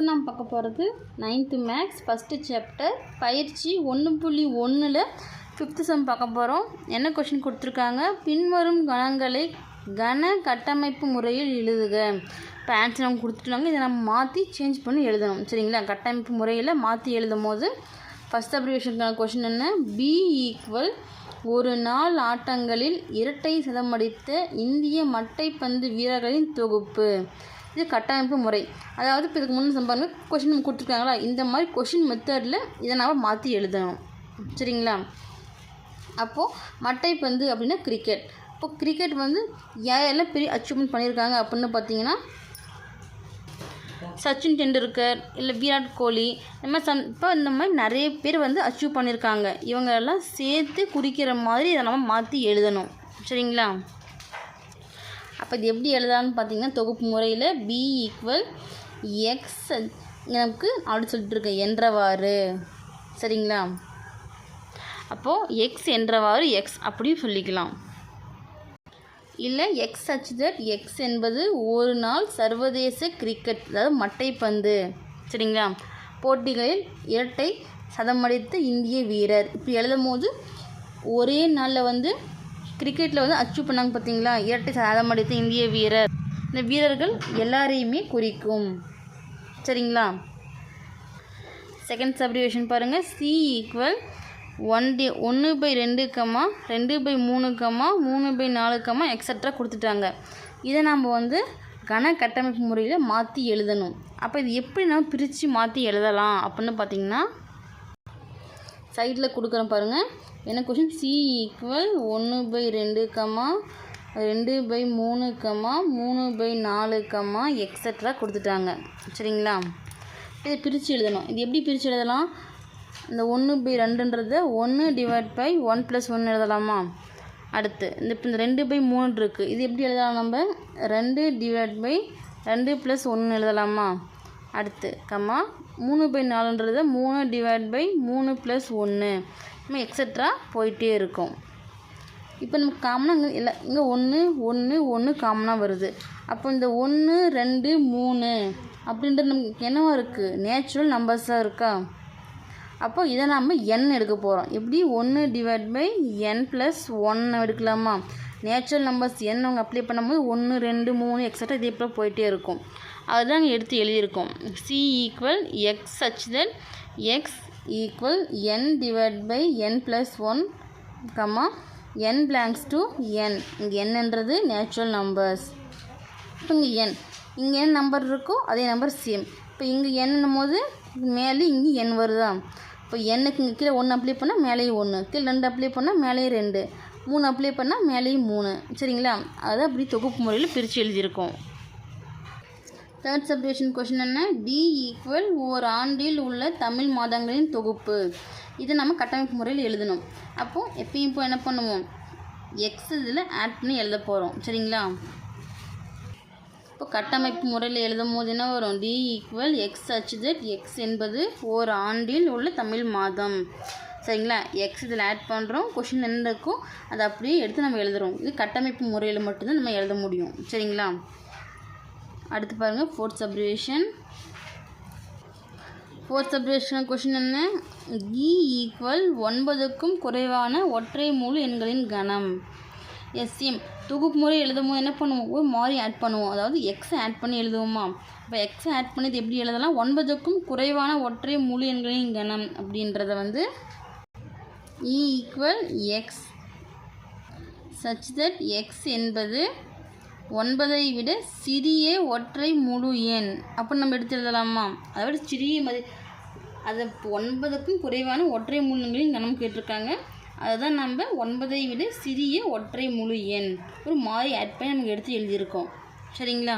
இப்போ நாம் பார்க்க போகிறது நைன்த்து மேக்ஸ் ஃபஸ்ட்டு சாப்டர் பயிற்சி ஒன்று புள்ளி ஒன்றில் ஃபிஃப்த்து செம் பார்க்க போகிறோம் என்ன கொஷின் கொடுத்துருக்காங்க? பின்வரும் கணங்களை கன கட்டமைப்பு முறையில் எழுதுக. இப்போ ஆன்சர் அவங்க கொடுத்துட்டாங்க. இதை நம்ம மாற்றி சேஞ்ச் பண்ணி எழுதணும். சரிங்களா? கட்டமைப்பு முறையில் மாற்றி எழுதும் போது ஃபஸ்ட் அப்ரிவேஷனுக்கான கொஷின் என்ன? பி ஈக்குவல் ஒரு நாள் ஆட்டங்களில் இரட்டை சதமடித்த இந்திய மட்டைப்பந்து வீரர்களின் தொகுப்பு. இது கட்டமைப்பு முறை. அதாவது இப்போ இதுக்கு முன்னே சம்பாருங்க கொஷின் கொடுத்துருக்காங்களா? இந்த மாதிரி கொஷின் மெத்தடில் இதை நாம் மாற்றி எழுதணும். சரிங்களா? அப்போது மட்டைப்பந்து அப்படின்னா கிரிக்கெட் இப்போ கிரிக்கெட் வந்து யாரெல்லாம் பெரிய அச்சீவ்மெண்ட் பண்ணியிருக்காங்க அப்படின்னு பார்த்தீங்கன்னா சச்சின் டெண்டுல்கர் இல்லை விராட் கோலி இந்த மாதிரி சம் இப்போ இந்த மாதிரி நிறைய பேர் வந்து அச்சீவ் பண்ணியிருக்காங்க. இவங்க எல்லாம் சேர்த்து குறிக்கிற மாதிரி இதை நம்ம மாற்றி எழுதணும். சரிங்களா? அப்போ இது எப்படி எழுதலாம்னு பார்த்தீங்கன்னா தொகுப்பு முறையில் பி ஈக்குவல் எக்ஸ் நமக்கு அப்படி சொல்லிட்டுருக்கேன் என்றவாறு. சரிங்களா? அப்போது எக்ஸ் என்றவாறு எக்ஸ் அப்படியும் சொல்லிக்கலாம். இல்லை எக்ஸ் அச்சுதட் தட் எக்ஸ் என்பது ஒரு நாள் சர்வதேச கிரிக்கெட் அதாவது மட்டைப்பந்து. சரிங்களா? போட்டிகளில் இரட்டை சதமடித்த இந்திய வீரர். இப்படி எழுதும் போது ஒரே நாளில் வந்து கிரிக்கெட்டில் வந்து அச்சீவ் பண்ணாங்க பார்த்தீங்களா இரட்டை சதமடித்த இந்திய வீரர். இந்த வீரர்கள் எல்லாரையுமே குறிக்கும். சரிங்களா? செகண்ட் சப்ரிவேஷன் பாருங்கள் சி ஈக்குவல் ஒன் டி ஒன்று பை ரெண்டு கம்மா ரெண்டு பை மூணு கம்மா மூணு பை நாலு கம்மா எக்ஸட்ரா கொடுத்துட்டாங்க. இதை நம்ம வந்து கன கட்டமைப்பு முறையில் மாற்றி எழுதணும். அப்போ இது எப்படி நம்ம பிரித்து மாற்றி எழுதலாம் அப்படின்னு பார்த்தீங்கன்னா சைடில் கொடுக்குறோம் பாருங்கள் என்ன கொஷின் சி ஈக்குவல் ஒன்று பை ரெண்டு கம்மா ரெண்டு பை மூணு கம்மா மூணு பை நாலு கம்மா எக்ஸட்ரா கொடுத்துட்டாங்க. சரிங்களா? இதை பிரித்து எழுதணும். இது எப்படி பிரித்து எழுதலாம்? இந்த ஒன்று பை ரெண்டுன்றத ஒன்று டிவைட் பை ஒன் ப்ளஸ் ஒன்று எழுதலாமா? அடுத்து இந்த இப்போ இந்த ரெண்டு பை மூணு இருக்குது இது எப்படி எழுதலாம் நம்ம? ரெண்டு டிவைட் பை ரெண்டு ப்ளஸ் ஒன்று எழுதலாமா? அடுத்து கம்மா மூணு பை நாலுன்றத மூணு டிவைட் பை மூணு ப்ளஸ் ஒன்று நம்ம எக்ஸட்ரா போயிட்டே இருக்கும். இப்போ நமக்கு காமனாக இங்கே இல்லை இங்கே ஒன்று ஒன்று ஒன்று காமனாக வருது. அப்போ இந்த ஒன்று ரெண்டு மூணு அப்படின்றது நமக்கு என்னவா இருக்குது நேச்சுரல் நம்பர்ஸாக இருக்கா? அப்போ இதை நாம் என் எடுக்க போகிறோம் எப்படி? ஒன்று divide by N plus one எடுக்கலாமா? நேச்சுரல் நம்பர்ஸ் என் அவங்க அப்ளை பண்ணும்போது ஒன்று ரெண்டு மூணு எக்ஸட்ரா இதே போல் போயிட்டே இருக்கும். அதுதான் எடுத்து எழுதியிருக்கோம். C equal X such that X equal N divide by N plus one comma N belongs to N இங்கே என்னன்றது நேச்சுரல் நம்பர்ஸ் இப்போ இங்கே என் இங்கே என்ன நம்பர் இருக்கோ அதே நம்பர் சேம் இப்போ இங்கே என்னும் போது மேலே இங்கே என் வருதா? இப்போ எண்ணுக்கு இங்கே கீழே ஒன்று அப்ளை பண்ணால் மேலேயும் ஒன்று கீழே ரெண்டு அப்ளை பண்ணால் மேலேயும் ரெண்டு. மூணு அப்ளை பண்ணால் மேலேயும் மூணு. சரிங்களா? அதை அப்படி தொகுப்பு முறையில் பிரித்து எழுதியிருக்கோம். Third subdivision question D? D ஈக்குவல் ஓர் ஆண்டில் உள்ள தமிழ் மாதங்களின் தொகுப்பு. இதை நம்ம கட்டமைப்பு முறையில் எழுதணும். அப்போது எப்பயும் இப்போ என்ன பண்ணுவோம்? எக்ஸ் இதில் ஆட் பண்ணி எழுத போகிறோம் சரிங்களா? இப்போ கட்டமைப்பு முறையில் எழுதும் போது என்ன வரும்? D equal X such that X என்பது ஓர் ஆண்டில் உள்ள தமிழ் மாதம். சரிங்களா? எக்ஸ் இதில் ஆட் பண்ணுறோம் கொஷின் என்ன இருக்கோ அதை அப்படியே எடுத்து நம்ம எழுதுகிறோம் இது கட்டமைப்பு முறையில் மட்டும்தான் நம்ம எழுத முடியும். சரிங்களா? அடுத்து பாருங்கள் fourth subdivision fourth subdivision question என்ன? E இ ஈக்குவல் ஒன்பதுக்கும் குறைவான ஒற்றை முழு எண்களின் கணம். எஸ்எம் தொகுப்பு முறை எழுதும் போது என்ன பண்ணுவோம்? ஒரு மாதிரி ஆட் பண்ணுவோம். அதாவது எக்ஸ் ஆட் பண்ணி எழுதுவோமா? இப்போ எக்ஸ் ஆட் பண்ணி எப்படி எழுதலாம்? ஒன்பதுக்கும் குறைவான ஒற்றை முழு எண்களின் கணம் அப்படின்றத வந்து E equal X such that X என்பது ஒன்பதை விட சிறிய ஒற்றை முழு எண். அப்போ நம்ம எடுத்து எழுதலாமா? அதை விட சிறிய மதி அது ஒன்பதுக்கும் குறைவான ஒற்றை முழுங்களையும் எண்களின் கணம் கேட்டிருக்காங்க. அதுதான் நம்ம ஒன்பதை விட சிறிய ஒற்றை முழு எண். ஒரு மாதிரி ஆட் பண்ணி நமக்கு எடுத்து எழுதியிருக்கோம். சரிங்களா?